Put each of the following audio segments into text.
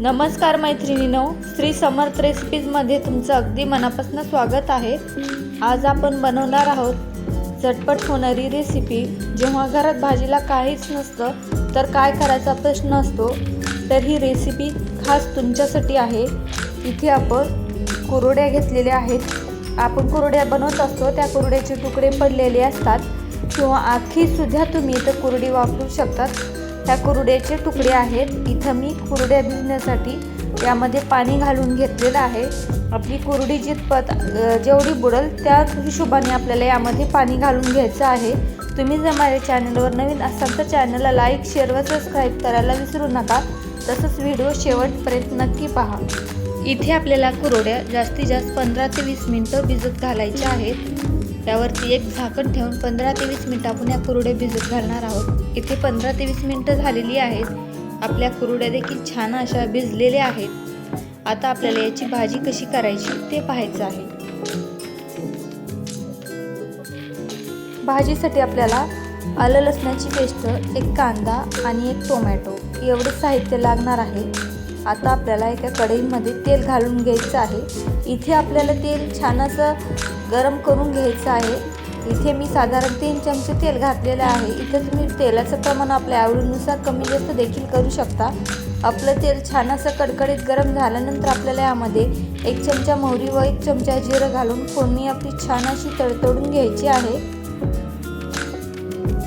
नमस्कार मैत्रिणीनो श्री समर्थ रेसिपीजमध्ये तुमचं अगदी मनापासून स्वागत आहे. आज आपण बनवणार आहोत झटपट होणारी रेसिपी जेव्हा घरात भाजीला काहीच नसतं तर काय करायचा प्रश्न असतो तर ही रेसिपी खास तुमच्यासाठी आहे. इथे आपण कुरड्या घेतलेल्या आहेत. आपण कुरड्या बनवत असतो त्या कुरड्याचे तुकडे पडलेले असतात. किंवा आखीसुद्धा तुम्ही इथं कुरडी वापरू शकतात. ह्या कुरड्याचे तुकडे आहेत. इथं मी कुरड्या भिजण्यासाठी यामध्ये पाणी घालून घेतलेलं आहे. आपली कुरडी जितपत जेवढी बुडल त्या हिशोबाने आपल्याला यामध्ये पाणी घालून घ्यायचं आहे. तुम्ही जर माझ्या चॅनलवर नवीन असाल तर चॅनलला लाईक शेअर व सबस्क्राईब करायला विसरू नका. तसंच व्हिडिओ शेवटपर्यंत नक्की पहा. इथे आपल्याला कुरड्या जास्तीत जास्त पंधरा ते वीस मिनटं भिजत घालायच्या आहेत. त्यावरती एक झाकण ठेवून पंधरा ते वीस मिनटं आपण या कुरुडे भिजत घालणार आहोत. इथे पंधरा ते वीस मिनटं झालेली आहेत. आपल्या कुरड्या देखील छान अशा भिजलेल्या आहेत. आता आपल्याला याची भाजी कशी करायची ते पाहायचं आहे. भाजीसाठी आपल्याला आलं लसणाची पेस्ट एक कांदा आणि एक टोमॅटो एवढे साहित्य लागणार आहे. आता आपल्याला एका कढईमध्ये तेल घालून घ्यायचं आहे. इथे आपल्याला तेल छान असं गरम करून घ्यायचं आहे. इथे मी साधारण तीन चमचे तेल घातलेलं आहे. इथे तुम्ही तेलाचं प्रमाण आपल्या आवडीनुसार कमी जास्त देखील करू शकता. आपलं तेल छान असं कडकडीत गरम झाल्यानंतर आपल्याला यामध्ये एक चमचा मोहरी व एक चमचा जिरं घालून फोडणी आपली छान अशी तडतडून घ्यायची आहे.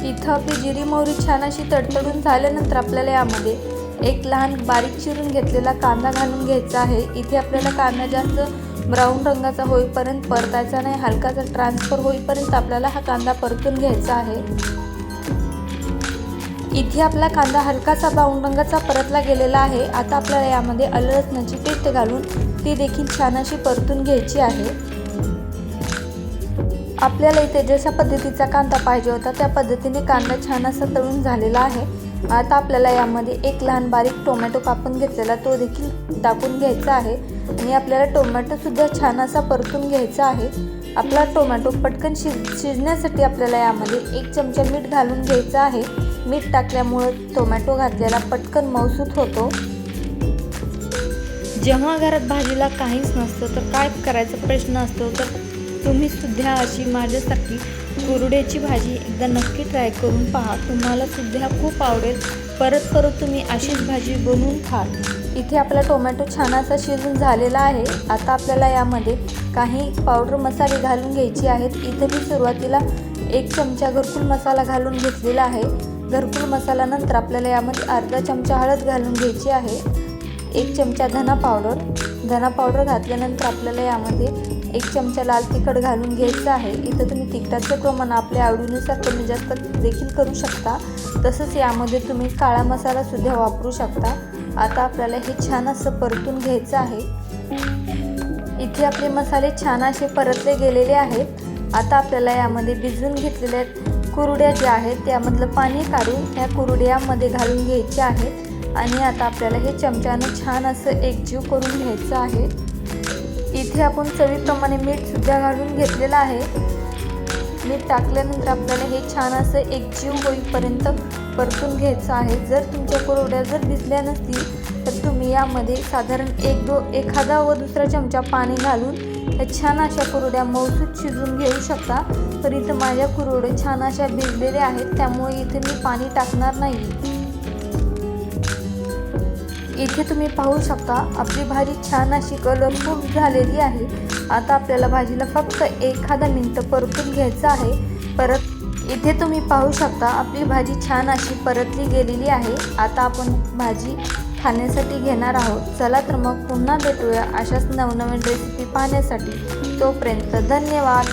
इथं आपली जिरी मोहरी छान अशी तडतडून झाल्यानंतर आपल्याला यामध्ये एक लहान बारीक चिरून घेतलेला कांदा घालून घ्यायचा आहे. इथे आपल्याला कांदा जास्त ब्राऊन रंगाचा होईपर्यंत परतायचा नाही हलकाचा ट्रान्सफर होईपर्यंत आपल्याला हा कांदा परतून घ्यायचा आहे. इथे आपला कांदा हलकासा ब्राऊन रंगाचा परतला गेलेला आहे. आता आपल्याला यामध्ये आलं लसणाची पेस्ट घालून ती देखील छान अशी परतून घ्यायची आहे. आपल्याला इथे जशा पद्धतीचा कांदा पाहिजे होता त्या पद्धतीने कांदा छान असा तळून झालेला आहे. आता आपल्याला यामध्ये एक लहान बारीक टोमॅटो कापून घेतलेला तो देखील टाकून घ्यायचा आहे. आणि आपल्याला टोमॅटोसुद्धा छान असा परतून घ्यायचा आहे. आपला टोमॅटो पटकन शिज शिजण्यासाठी आपल्याला यामध्ये एक चमचा मीठ घालून घ्यायचं आहे. मीठ टाकल्यामुळं टोमॅटो घातलेला पटकन मौसूत होतो. जेव्हा घरात भाजीला काहीच नसतं तर काय करायचा प्रश्न असतो? तर तुम्ही सुद्धा अशी माझ्यासाठी कुरड्याची भाजी एकदा नक्की ट्राय करून पहा. तुम्हाला सुद्धा खूप आवडेल. परत परत तुम्ही अशीच भाजी बनवून खा इथे आपला टोमॅटो छान असा शिजून झालेला आहे. आता आपल्याला यामध्ये काही पावडर मसाले घालून घ्यायचे आहेत. इथे मी सुरुवातीला एक चमचा घरकुल मसाला घालून घेतलेला आहे. घरकुल मसाल्यानंतर आपल्याला यामध्ये अर्धा चमचा हळद घालून घ्यायची आहे. एक चमचा धना पावडर. धना पावडर घातल्यानंतर आपल्याला यामध्ये एक चमचा लाल तिखट घालून घ्यायचं आहे. इथं तुम्ही तिखटाचं प्रमाण आपल्या आवडीनुसार कमी जास्त देखील करू शकता. तसंच यामध्ये तुम्ही काळा मसालासुद्धा वापरू शकता. आता आपल्याला हे छान असं परतून घ्यायचं आहे. इथे आपले मसाले छान असे परतले गेलेले आहेत. आता आपल्याला यामध्ये भिजवून घेतलेल्या कुरड्या ज्या आहेत त्यामधलं पाणी काढून ह्या कुरड्यामध्ये घालून घ्यायच्या आहेत. आणि आता आपल्याला हे चमच्यानं छान असं एकजीव करून घ्यायचं आहे. इथे आपण चवीप्रमाणे मीठसुद्धा घालून घेतलेलं आहे. मीठ टाकल्यानंतर आपल्याला हे छान असं एकजीव होईपर्यंत परतून घ्यायचं आहे. जर तुमच्या कुरवड्या जर भिजल्या नसतील तर तुम्ही यामध्ये साधारण एक दो एखादा व दुसरा चमचा पाणी घालून छान अशा कुरड्या मौसूद शिजून घेऊ शकता. तर इथं माझ्या कुरवड्या छान अशा भिजलेल्या आहेत त्यामुळे इथे मी पाणी टाकणार नाही इथे तुम्ही पाहू शकता आपली भाजी छान अशी कलरफुल झालेली आहे. आता आपल्याला भाजीला फक्त एखादा मिनटं परतून घ्यायचं आहे. परत इथे तुम्ही पाहू शकता आपली भाजी छान अशी परतली गेलेली आहे. आता आपण भाजी खाण्यासाठी घेणार आहोत. चला तर मग पुन्हा भेटूया अशाच नवनवीन रेसिपी पाहण्यासाठी. तोपर्यंत धन्यवाद.